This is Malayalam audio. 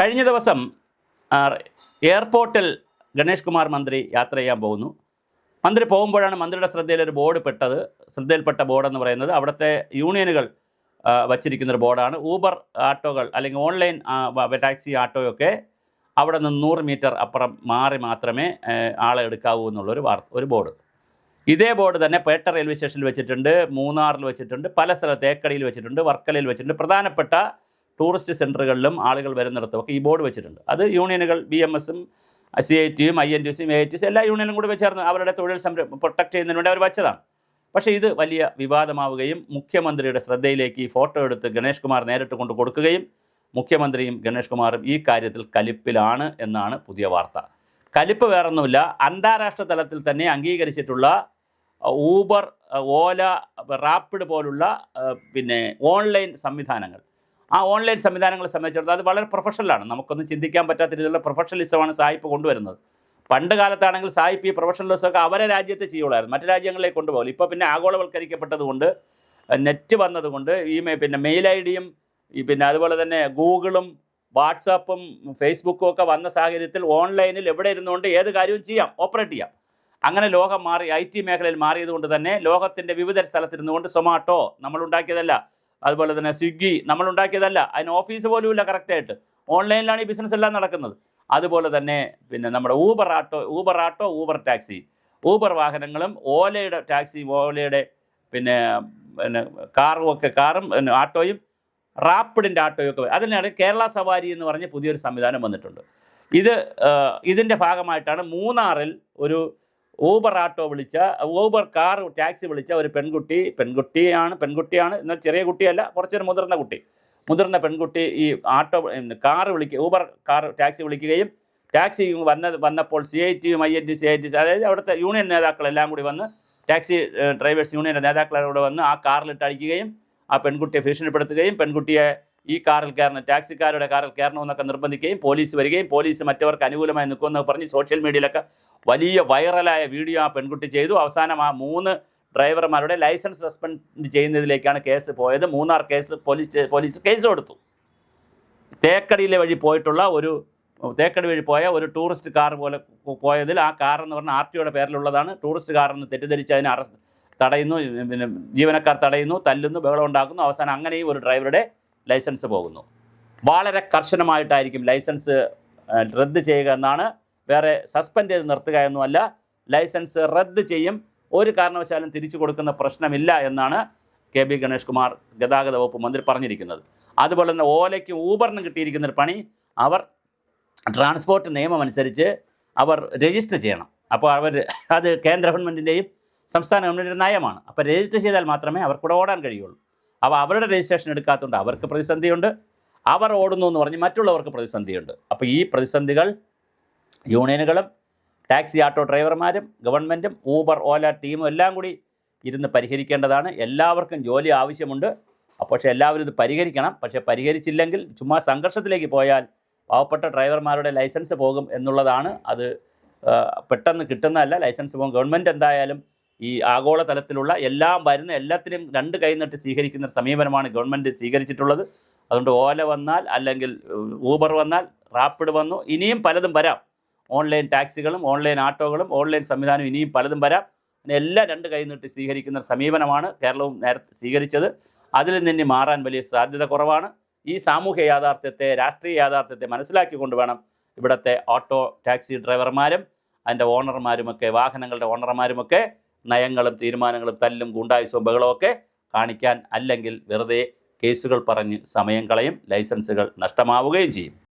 കഴിഞ്ഞ ദിവസം എയർപോർട്ടിൽ ഗണേഷ് കുമാർ മന്ത്രി യാത്ര ചെയ്യാൻ പോകുന്നു. മന്ത്രി പോകുമ്പോഴാണ് മന്ത്രിയുടെ ശ്രദ്ധയിൽ ഒരു ബോർഡ് പെട്ടത്. ശ്രദ്ധയിൽപ്പെട്ട ബോർഡെന്ന് പറയുന്നത് അവിടുത്തെ യൂണിയനുകൾ വച്ചിരിക്കുന്ന ഒരു ബോർഡാണ്. ഊബർ ആട്ടോകൾ അല്ലെങ്കിൽ ഓൺലൈൻ ടാക്സി ആട്ടോയൊക്കെ അവിടെ നിന്ന് നൂറ് മീറ്റർ അപ്പുറം മാറി മാത്രമേ ആളെ എടുക്കാവൂ എന്നുള്ളൊരു വാർത്ത ഒരു ബോർഡ്. ഇതേ ബോർഡ് തന്നെ പേട്ട റെയിൽവേ സ്റ്റേഷനിൽ വെച്ചിട്ടുണ്ട് മൂന്നാറിൽ വെച്ചിട്ടുണ്ട് പല സ്ഥലത്ത് തേക്കടിയിൽ വെച്ചിട്ടുണ്ട് വർക്കലയിൽ വെച്ചിട്ടുണ്ട്. പ്രധാനപ്പെട്ട ടൂറിസ്റ്റ് സെന്ററുകളിലും ആളുകൾ വരുന്നിടത്തും ഒക്കെ ഈ ബോർഡ് വെച്ചിട്ടുണ്ട്. അത് യൂണിയനുകൾ ബി എം എസും സി ഐ ടിയും ഐ എൻ ടി സിയും എ ഐ ടി സി എല്ലാ യൂണിയനും കൂടി വെച്ചായിരുന്നു അവരുടെ തൊഴിൽ സംരക്ഷ പ്രൊട്ടക്ട് ചെയ്യുന്നതിന് വേണ്ടി അവർ വെച്ചതാണ്. പക്ഷേ ഇത് വലിയ വിവാദമാവുകയും മുഖ്യമന്ത്രിയുടെ ശ്രദ്ധയിലേക്ക് ഈ ഫോട്ടോ എടുത്ത് ഗണേഷ് കുമാർ നേരിട്ട് കൊണ്ട് കൊടുക്കുകയും മുഖ്യമന്ത്രിയും ഗണേഷ് കുമാറും ഈ കാര്യത്തിൽ കലിപ്പിലാണ് എന്നാണ് പുതിയ വാർത്ത. കലിപ്പ് വേറൊന്നുമില്ല. അന്താരാഷ്ട്ര തലത്തിൽ തന്നെ അംഗീകരിച്ചിട്ടുള്ള ഊബർ ഓല റാപ്പിഡ് പോലുള്ള പിന്നെ ഓൺലൈൻ സംവിധാനങ്ങൾ. ആ ഓൺലൈൻ സംവിധാനങ്ങളെ സംബന്ധിച്ചിടത്തോളം അത് വളരെ പ്രൊഫഷണലാണ് നമുക്കൊന്നും ചിന്തിക്കാൻ പറ്റാത്ത രീതിയിലുള്ള പ്രൊഫഷണലിസമാണ് സായിപ്പ് കൊണ്ടുവരുന്നത്. പണ്ട് കാലത്താണെങ്കിൽ സായിപ്പ് ഈ പ്രൊഫഷണലിസമൊക്കെ അവരെ രാജ്യത്തെ ചെയ്യുള്ളായിരുന്നു മറ്റു രാജ്യങ്ങളിലേക്ക് കൊണ്ടുപോകില്ല ഇപ്പോൾ പിന്നെ ആഗോളവൽക്കരിക്കപ്പെട്ടതുകൊണ്ട് നെറ്റ് വന്നതുകൊണ്ട് ഈ പിന്നെ മെയിൽ ഐ ഡിയും ഈ പിന്നെ അതുപോലെ തന്നെ ഗൂഗിളും വാട്സാപ്പും ഫേസ്ബുക്കും ഒക്കെ വന്ന സാഹചര്യത്തിൽ ഓൺലൈനിൽ എവിടെ ഇരുന്നുകൊണ്ട് ഏത് കാര്യവും ചെയ്യാം ഓപ്പറേറ്റ് ചെയ്യാം. അങ്ങനെ ലോകം മാറി ഐ ടി മേഖലയിൽ മാറിയതുകൊണ്ട് തന്നെ ലോകത്തിന്റെ വിവിധ സ്ഥലത്തിരുന്നുകൊണ്ട് സൊമാറ്റോ നമ്മൾ ഉണ്ടാക്കിയതല്ല. അതുപോലെ തന്നെ സ്വിഗ്ഗി നമ്മൾ ഉണ്ടാക്കിയതല്ല അതിന് ഓഫീസ് പോലുമില്ല കറക്റ്റായിട്ട് ഓൺലൈനിലാണ് ഈ ബിസിനസ് എല്ലാം നടക്കുന്നത്. അതുപോലെ തന്നെ പിന്നെ നമ്മുടെ ഊബർ ആട്ടോ ഊബർ ആട്ടോ ഊബർ ടാക്സി ഊബർ വാഹനങ്ങളും ഓലയുടെ ടാക്സി ഓലയുടെ പിന്നെ പിന്നെ കാറും ഒക്കെ കാറും പിന്നെ ആട്ടോയും റാപ്പിഡിന്റെ ആട്ടോയും ഒക്കെ അതിനാണ് കേരള സവാരി എന്ന് പറഞ്ഞ് പുതിയൊരു സംവിധാനം വന്നിട്ടുണ്ട്. ഇത് ഇതിന്റെ ഭാഗമായിട്ടാണ് മൂന്നാറിൽ ഒരു ഊബർ ആട്ടോ വിളിച്ച ഊബർ കാർ ടാക്സി വിളിച്ച ഒരു പെൺകുട്ടി പെൺകുട്ടിയാണ് പെൺകുട്ടിയാണ് എന്നാൽ ചെറിയ കുട്ടിയല്ല കുറച്ചൊരു മുതിർന്ന കുട്ടി. മുതിർന്ന പെൺകുട്ടി ഈ ആട്ടോ കാർ വിളിക്കുക ഊബർ കാർ ടാക്സി വിളിക്കുകയും ടാക്സി വന്ന വന്നപ്പോൾ സി ഐ ടിയും I N T C I T അതായത് അവിടുത്തെ യൂണിയൻ നേതാക്കളെല്ലാം കൂടി വന്ന് ടാക്സി ഡ്രൈവേഴ്സ് യൂണിയന്റെ നേതാക്കളോട് വന്ന് ആ കാറിലിട്ട് അടിക്കുകയും ആ പെൺകുട്ടിയെ ഭീഷണിപ്പെടുത്തുകയും പെൺകുട്ടിയെ ഈ കാറിൽ കയറണം ടാക്സിക്കാരുടെ കാറിൽ കയറണമെന്നൊക്കെ നിർബന്ധിക്കുകയും പോലീസ് വരികയും പോലീസ് മറ്റവർക്ക് അനുകൂലമായി നിൽക്കുമെന്ന് പറഞ്ഞ് സോഷ്യൽ മീഡിയയിലൊക്കെ വലിയ വൈറലായ വീഡിയോ ആ പെൺകുട്ടി ചെയ്തു. അവസാനം ആ മൂന്ന് ഡ്രൈവർമാരുടെ ലൈസൻസ് സസ്പെൻഡ് ചെയ്യുന്നതിലേക്കാണ് കേസ് പോയത്. Munnar case police police case കൊടുത്തു. തേക്കടിയിലെ വഴി പോയിട്ടുള്ള ഒരു തേക്കടി വഴി പോയ ഒരു ടൂറിസ്റ്റ് കാർ പോലെ പോയതിൽ ആ കാർ എന്ന് പറഞ്ഞാൽ ആർ ടിയുടെ പേരിലുള്ളതാണ്. ടൂറിസ്റ്റ് കാർ എന്ന് തെറ്റിദ്ധരിച്ച് അതിനെ അറസ്റ്റ് തടയുന്നു. പിന്നെ ജീവനക്കാർ തടയുന്നു തല്ലുന്നു ബഹളം ഉണ്ടാക്കുന്നു. അവസാനം അങ്ങനെയും ഒരു ഡ്രൈവറുടെ ലൈസൻസ് പോകുന്നു. വളരെ കർശനമായിട്ടായിരിക്കും ലൈസൻസ് റദ്ദ് ചെയ്യുക എന്നാണ്. വേറെ സസ്പെൻഡ് ചെയ്ത് നിർത്തുക എന്നുമല്ല ലൈസൻസ് റദ്ദ് ചെയ്യും. ഒരു കാരണവശാലും തിരിച്ചു കൊടുക്കുന്ന പ്രശ്നമില്ല എന്നാണ് കെ ബി ഗണേഷ് കുമാർ ഗതാഗത വകുപ്പ് മന്ത്രി പറഞ്ഞിരിക്കുന്നത്. അതുപോലെ തന്നെ ഓലയ്ക്കും ഊബറിനും കിട്ടിയിരിക്കുന്ന ഒരു പണി അവർ ട്രാൻസ്പോർട്ട് നിയമം അനുസരിച്ച് അവർ രജിസ്റ്റർ ചെയ്യണം. അപ്പോൾ അവർ അത് കേന്ദ്ര ഗവൺമെന്റിന്റെയും സംസ്ഥാന ഗവൺമെന്റിന്റെ നയമാണ്. അപ്പോൾ രജിസ്റ്റർ ചെയ്താൽ മാത്രമേ അവർക്കൂടെ ഓടാൻ കഴിയുള്ളൂ. അപ്പോൾ അവരുടെ രജിസ്ട്രേഷൻ എടുക്കാത്തതുകൊണ്ട് അവർക്ക് പ്രതിസന്ധിയുണ്ട്. അവർ ഓടുന്നു എന്ന് പറഞ്ഞ് മറ്റുള്ളവർക്ക് പ്രതിസന്ധിയുണ്ട്. അപ്പോൾ ഈ പ്രതിസന്ധികൾ യൂണിയനുകളും ടാക്സി ആട്ടോ ഡ്രൈവർമാരും ഗവൺമെന്റും ഊബർ ഓല ടീമും എല്ലാം കൂടി ഇരുന്ന് പരിഹരിക്കേണ്ടതാണ്. എല്ലാവർക്കും ജോലി ആവശ്യമുണ്ട്. പക്ഷേ എല്ലാവരും ഇത് പരിഹരിക്കണം. പക്ഷേ പരിഹരിച്ചില്ലെങ്കിൽ ചുമ്മാ സംഘർഷത്തിലേക്ക് പോയാൽ പാവപ്പെട്ട ഡ്രൈവർമാരുടെ ലൈസൻസ് പോകും എന്നുള്ളതാണ്. അത് പെട്ടെന്ന് കിട്ടുന്നതല്ല. ലൈസൻസ് പോകും. ഗവൺമെന്റ് എന്തായാലും ഈ ആഗോളതലത്തിലുള്ള എല്ലാം വരുന്ന എല്ലാത്തിനും രണ്ട് കൈ നട്ട് സ്വീകരിക്കുന്ന സമീപനമാണ് ഗവൺമെന്റ് സ്വീകരിച്ചിട്ടുള്ളത്. അതുകൊണ്ട് ഓല വന്നാൽ അല്ലെങ്കിൽ ഊബർ വന്നാൽ റാപ്പിഡ് വന്നു. ഇനിയും പലതും വരാം. ഓൺലൈൻ ടാക്സികളും ഓൺലൈൻ ആട്ടോകളും ഓൺലൈൻ സംവിധാനവും ഇനിയും പലതും വരാം. എല്ലാം രണ്ട് കൈ നീട്ടി സ്വീകരിക്കുന്ന സമീപനമാണ് കേരളവും നേരത്തെ സ്വീകരിച്ചത്. അതിൽ നിന്ന് മാറാൻ വലിയ സാധ്യത കുറവാണ്. ഈ സാമൂഹ്യ യാഥാർത്ഥ്യത്തെ രാഷ്ട്രീയ യാഥാർത്ഥ്യത്തെ മനസ്സിലാക്കിക്കൊണ്ട് വേണം ഇവിടുത്തെ ഓട്ടോ ടാക്സി ഡ്രൈവർമാരും അതിന്റെ ഓണർമാരുമൊക്കെ വാഹനങ്ങളുടെ ഓണർമാരുമൊക്കെ നയങ്ങളും തീരുമാനങ്ങളും തല്ലും ഗുണ്ടായുസവും ബഹളമൊക്കെ കാണിക്കാൻ അല്ലെങ്കിൽ വെറുതെ കേസുകൾ പറഞ്ഞ് സമയം കളയും ലൈസൻസുകൾ നഷ്ടമാവുകയും ചെയ്യും.